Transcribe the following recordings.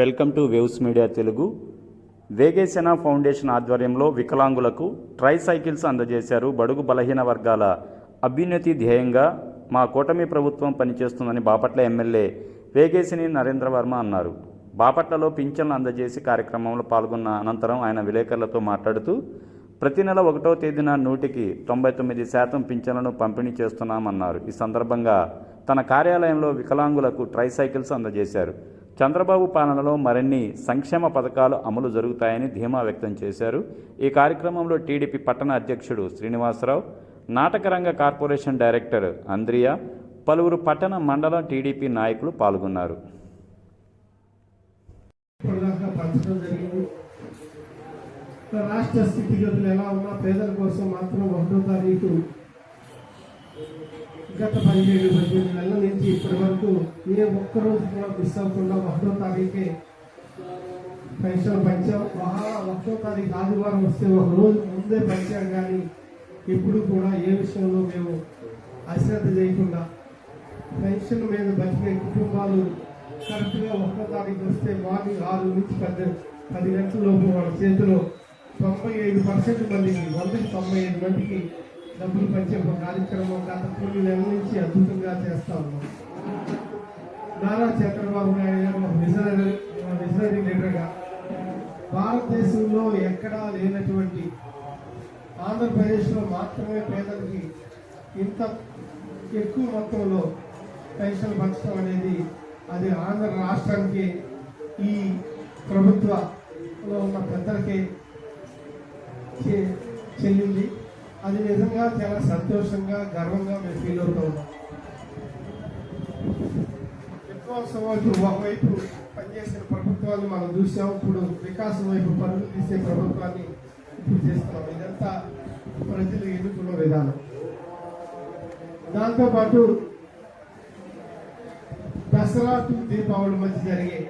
Welcome to Waves media Telugu. Vegesena foundation ఆధ్వర్యంలో వికలాంగులకు try cycles అందజేశారు బడుగు బలహీన వర్గాల అభ్యున్నతి ధ్యేయంగా మా కూటమి ప్రభుత్వం పనిచేస్తుందని బాపట్ల ఎమ్మెల్యే వేగేసిని నరేంద్ర వర్మ అన్నారు. బాపట్లలో పింఛన్లు అందజేసి కార్యక్రమంలో పాల్గొన్న అనంతరం ఆయన విలేకరులతో మాట్లాడుతూ ప్రతి నెల ఒకటో తేదీన నూటికి తొంభై తొమ్మిది శాతం పింఛన్లను పంపిణీ చేస్తున్నామన్నారు. ఈ సందర్భంగా తన కార్యాలయంలో వికలాంగులకు ట్రై సైకిల్స్ అందజేశారు. చంద్రబాబు పాలనలో మరిన్ని సంక్షేమ పథకాలు అమలు జరుగుతాయని ధీమా వ్యక్తం చేశారు. ఈ కార్యక్రమంలో టీడీపీ పట్టణ అధ్యక్షుడు శ్రీనివాసరావు నాటకరంగ కార్పొరేషన్ డైరెక్టర్ అంద్రియా పలువురు పట్టణ మండలం టీడీపీ నాయకులు పాల్గొన్నారు. రాష్ట్ర స్థితిగతులు ఎలా ఉన్నా పేదల కోసం మాత్రం ఒకటో తారీఖు గత పదిహేడు పద్దెనిమిది నెలల నుంచి ఇప్పటి వరకు ఏ ఒక్కరోజు కూడా మిస్ అవ్వకుండా ఒకటో తారీఖే పెన్షన్ పంచాం. మహా ఒకటో తారీఖు ఆదివారం వస్తే ఒక రోజు ముందే పంచాం కానీ ఇప్పుడు కూడా ఏ విషయంలో మేము అశ్రద్ధ చేయకుండా పెన్షన్ మీద బతికే కుటుంబాలు కరెక్ట్గా ఒకటో తారీఖు వస్తే మార్నింగ్ ఆరు నుంచి పది పది గంటల లోపు వాళ్ళ చేతిలో తొంభై ఐదు పర్సెంట్ మందికి వందకి తొంభై ఐదు మందికి డబ్బులు పంచే ఒక కార్యక్రమం గత కొన్ని నెలల నుంచి అద్భుతంగా చేస్తా ఉన్నాం. నారా చంద్రబాబు నాయుడు గారు ఒక విజనరీ విజనరీ లీడర్గా భారతదేశంలో ఎక్కడా లేనటువంటి ఆంధ్రప్రదేశ్లో మాత్రమే పేదలకి ఇంత ఎక్కువ మొత్తంలో పెన్షన్ పంచడం అనేది అది ఆంధ్ర రాష్ట్రానికి ఈ ప్రభుత్వంలో ఉన్న పెద్దలకే చెల్లింది. అది నిజంగా చాలా సంతోషంగా గర్వంగా మేము ఫీల్ అవుతా ఉన్నాం విధ్వంసం వైపు ఒకవైపు పనిచేసిన ప్రభుత్వాన్ని మనం చూసాం ఇప్పుడు వికాసం వైపు పనులు తీసే ప్రభుత్వాన్ని ఇప్పుడు చేస్తున్నాం. ఇదంతా ప్రజలు ఎన్నుకున్న విధానం. దాంతోపాటు దసరా టు దీపావళి మధ్య జరిగే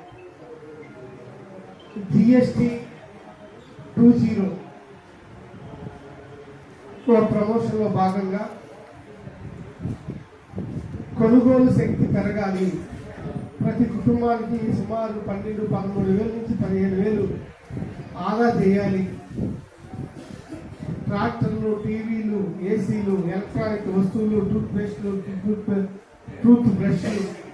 జిఎస్టి టూ జీరో ప్రమోషన్లో భాగంగా కొనుగోలు శక్తి పెరగాలి. ప్రతి కుటుంబానికి సుమారు పన్నెండు పదమూడు వేల నుంచి పదిహేను వేలు ఆదా చేయాలి. ట్రాక్టర్లు టీవీలు ఏసీలు ఎలక్ట్రానిక్ వస్తువులు టూత్ పేస్ట్లు టూత్ టూత్ బ్రష్లు